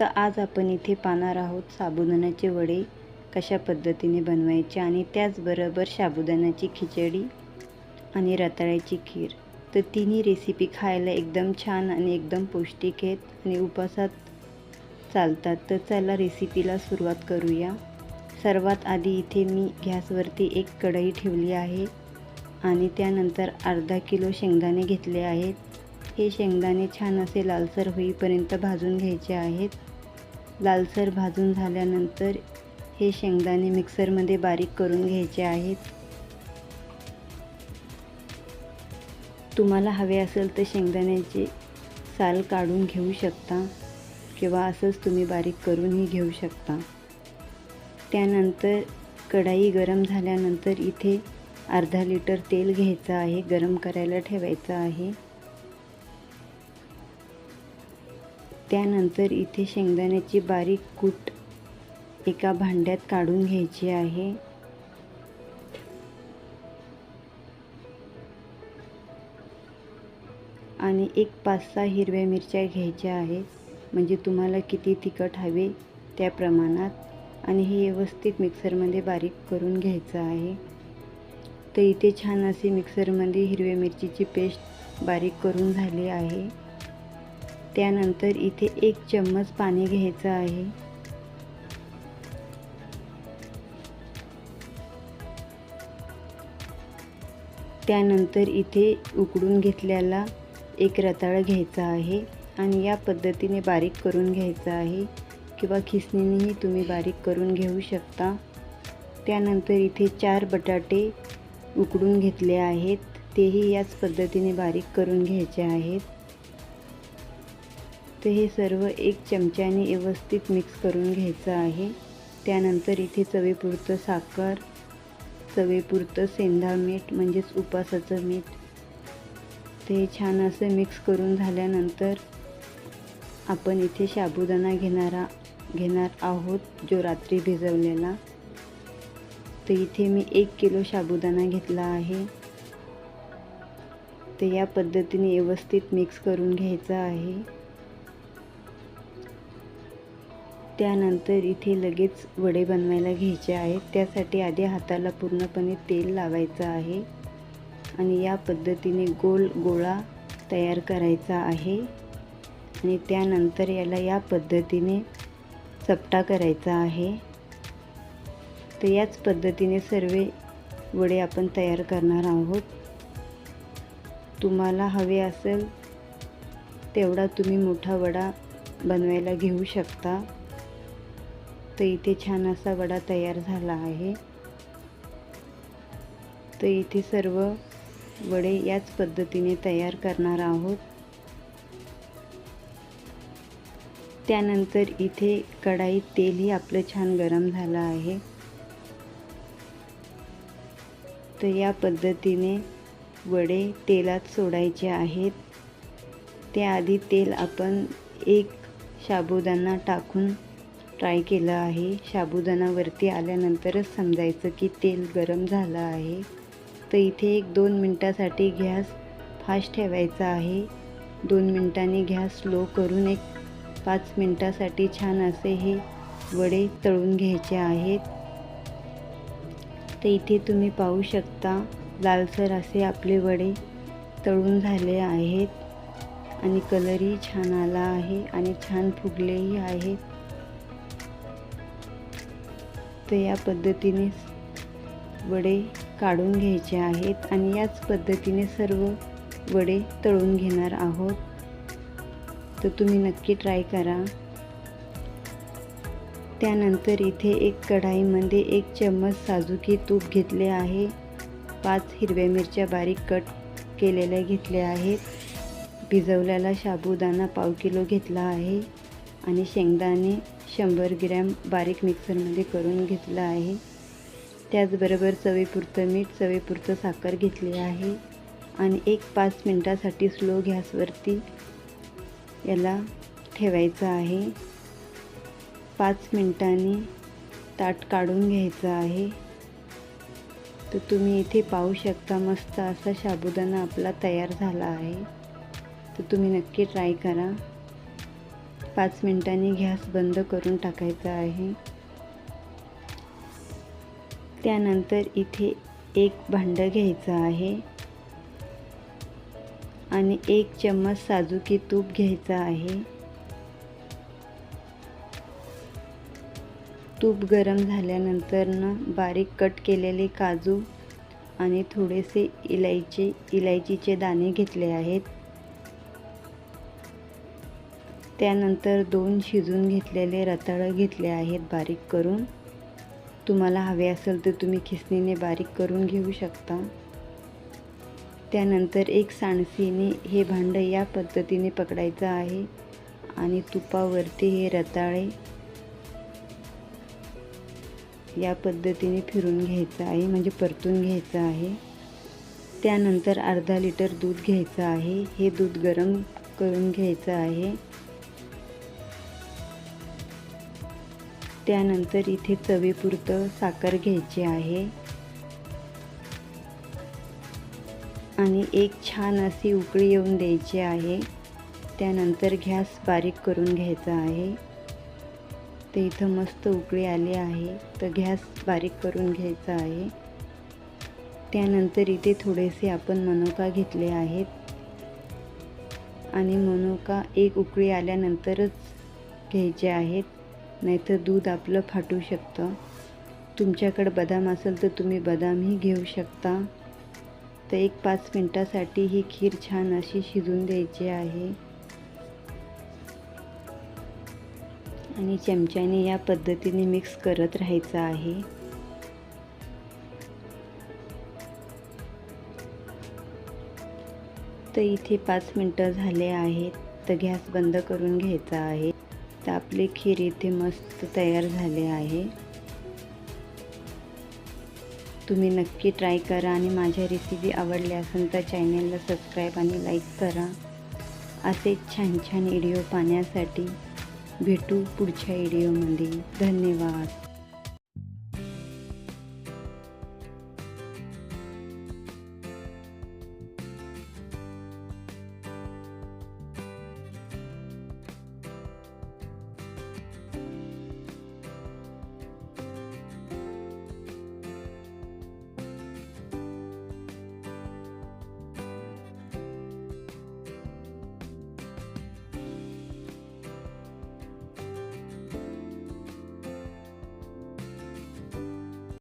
तर आज आपण इथे पाहणार आहोत साबुदाण्याचे वडे कशा पद्धतीने बनवायचे आणि त्याचबरोबर साबुदाण्याची खिचडी आणि रताळ्याची खीर. तर तिन्ही रेसिपी खायला एकदम छान आणि एकदम पौष्टिक आहेत आणि उपासात चालतात. तर चला रेसिपीला सुरुवात करूया. सर्वात आधी इथे मी गॅसवरती एक कढई ठेवली आहे आणि त्यानंतर अर्धा किलो शेंगदाणे घेतले आहेत. हे शेंगदाणे छान असे लालसर होईपर्यंत भाजून घ्यायचे आहेत. लालसर भाजून झाल्यानंतर हे शेंगदाणे मिक्सरमध्ये बारीक करून घ्यायचे आहेत. तुम्हाला हवे असेल तर शेंगदाण्याचे साल काढून घेऊ शकता किंवा असंच तुम्ही बारीक करूनही घेऊ शकता. त्यानंतर कढाई गरम झाल्यानंतर इथे अर्धा लिटर तेल घ्यायचं आहे गरम करायला ठेवायचं आहे. त्यानंतर इथे शेंगदाण्याची बारीक कूट एका भांड्यात काढून घ्यायची आहे. आणि एक पाच सहा हिरव्या मिरच्या घ्यायच्या आहेत. म्हणजे तुम्हाला किती तिखट हवे त्या प्रमाणात. आणि हे व्यवस्थित मिक्सरमध्ये बारीक करून घ्यायचं आहे. तर इथे छान असे मिक्सरमध्ये हिरव्या मिरचीची पेस्ट बारीक करून झाली आहे. त्यानंतर इथे एक चम्मच पाणी घ्यायचं आहे. त्यानंतर इथे उकडून घेतलेला एक रताळं घ्यायचा आहे आणि या पद्धतीने बारीक करून घ्यायचं आहे किंवा खिसणीनेही तुम्ही बारीक करून घेऊ शकता. त्यानंतर इथे चार बटाटे उकडून घेतले आहेत. तेही याच पद्धतीने बारीक करून घ्यायचे आहेत. तर हे सर्व एक चमच्याने व्यवस्थित मिक्स करून घ्यायचं आहे. त्यानंतर इथे चवीपुरतं साखर चवीपुरतं सेंधा मीठ म्हणजेच उपासाचं मीठ. ते छान असं मिक्स करून झाल्यानंतर आपण इथे साबुदाणा घेणारा घेणार आहोत जो रात्री भिजवलेला. तर इथे मी एक किलो साबुदाणा घेतला आहे. तर या पद्धतीने व्यवस्थित मिक्स करून घ्यायचं आहे. त्यानंतर इथे लगेच वडे बनवायला घ्यायचे आहेत. त्यासाठी आधी हाताला पूर्णपणे तेल लावायचं आहे आणि या पद्धतीने गोल गोळा तयार करायचा आहे. आणि त्यानंतर याला या पद्धतीने चपटा करायचा आहे. तर याच पद्धतीने सर्व वडे आपण तयार करणार आहोत. तुम्हाला हवे असेल तेवढा तुम्ही मोठा वडा बनवायला घेऊ शकता. तर इथे छान असा वडा तयार झाला आहे. तर इथे सर्व वडे याच पद्धतीने तयार करणार आहोत. त्यानंतर इथे कढाईत तेलही आपलं छान गरम झालं आहे. तर या पद्धतीने वडे तेलात सोडायचे आहेत. त्याआधी तेल आपण एक साबुदाणा टाकून ट्राय केलं आहे. साबुदाणावरती आल्यानंतरच समजायचं की तेल गरम झालं आहे. तर इथे एक दोन मिनटासाठी गॅस फास्ट ठेवायचा आहे. दोन मिनटांनी गॅस स्लो करून एक पाच मिनटासाठी छान असे हे वडे तळून घ्यायचे आहेत. तर इथे तुम्ही पाहू शकता लालसर असे आपले वडे तळून झाले आहेत. आणि कलरही छान आला आहे आणि छान फुगलेही आहेत. तर या पद्धतीने वडे काढून घ्यायचे आहेत आणि याच पद्धतीने सर्व वडे तळून घेणार आहोत. तर तुम्ही नक्की ट्राय करा. त्यानंतर इथे एक कढाईमध्ये एक चम्मच साजुकी तूप घेतले आहे. पाच हिरव्या मिरच्या बारीक कट केलेल्या घेतल्या आहेत. भिजवलेला साबुदाणा पाव किलो घेतला आहे आणि शेंगदाणे शंभर ग्रॅम बारीक मिक्सरमध्ये करून घेतलं आहे. त्याचबरोबर चवीपुरतं मीठ चवीपुरतं साखर घेतली आहे. आणि एक पाच मिनटासाठी स्लो गॅसवरती याला ठेवायचं आहे. पाच मिनटांनी ताट काढून घ्यायचं आहे. तर तुम्ही इथे पाहू शकता मस्त असा साबुदाणा आपला तयार झाला आहे. तर तुम्ही नक्की ट्राय करा. पाच मिनिटांनी गॅस बंद करून टाकायचा आहे. त्यानंतर इथे एक भांडं घ्यायचं आहे आणि एक चम्मच साजुकी तूप घ्यायचं आहे. तूप गरम झाल्यानंतर बारीक कट केलेले काजू आणि थोडेसे इलायची इलायचीचे दाणे घेतले आहेत. त्यानंतर दोन शिजून घेतलेले रताळं घेतले आहेत बारीक करून. तुम्हाला हवे असेल तर तुम्ही खिसणीने बारीक करून घेऊ शकता. त्यानंतर एक सांडसीने हे भांडं या पद्धतीने पकडायचं आहे आणि तुपावरती हे रताळे या पद्धतीने फिरून घ्यायचं आहे म्हणजे परतून घ्यायचं आहे. त्यानंतर अर्धा लिटर दूध घ्यायचं आहे. हे दूध गरम करून घ्यायचं आहे. त्यानंतर इथे चवीपुरतं साखर घ्यायची आहे. आणि एक छान अशी उकळी येऊन द्यायची आहे. त्यानंतर गॅस बारीक करून घ्यायचा आहे. तर इथं मस्त उकळी आली आहे तर गॅस बारीक करून घ्यायचा आहे. त्यानंतर इथे थोडेसे आपण मनोका घेतले आहेत. आणि मनोका एक उकळी आल्यानंतरच घ्यायचे आहेत. नाहीतर दूध आपलं फाटू शकतं. तुमच्याकडं बदाम असेल तर तुम्ही बदामही घेऊ शकता. तर एक पाच मिनटासाठी ही खीर छान अशी शिजून द्यायची आहे. आणि चमच्याने या पद्धतीने मिक्स करत राहायचं आहे. तर इथे पाच मिनटं झाले आहेत. तर गॅस बंद करून घ्यायचा आहे. तर आपली खीर इथे मस्त तयार झाले आहे. तुम्ही नक्की ट्राय करा आणि माझ्या रेसिपी आवडल्या असेल तर चॅनलला सबस्क्राईब आणि लाईक करा. असे छान छान व्हिडिओ पाहण्यासाठी भेटू पुढच्या व्हिडिओमध्ये धन्यवाद.